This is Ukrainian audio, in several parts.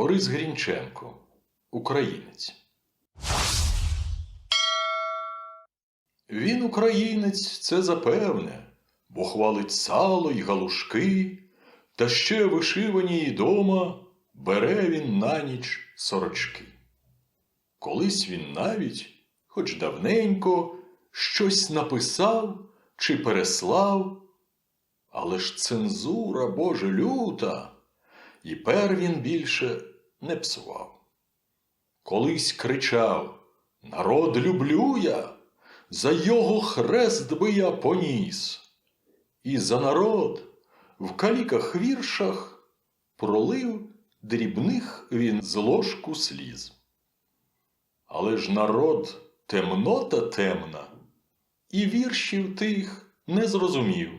Борис Грінченко, українець. Він українець, це запевне, бо хвалить сало й галушки, та ще вишивані й дома бере він на ніч сорочки. Колись він навіть, хоч давненько, щось написав чи переслав, але ж цензура Боже люта, і пер він більше не псував. Колись кричав Народ люблю я, за його хрест би я поніс. І за народ в каліках віршах пролив дрібних він з ложку сліз. Але ж народ темнота темна, і віршів тих не зрозумів.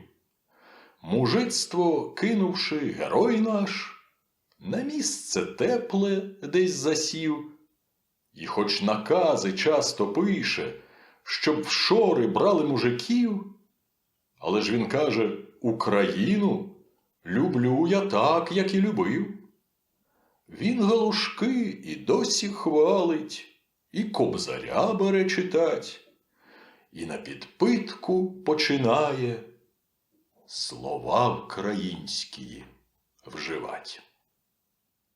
Мужицтво, кинувши герой наш, на місце тепле десь засів, і хоч накази часто пише, щоб в шори брали мужиків, але ж він каже Україну люблю я так, як і любив. Він галушки і досі хвалить, і кобзаря бере читать, і на підпитку починає слова українські вживать.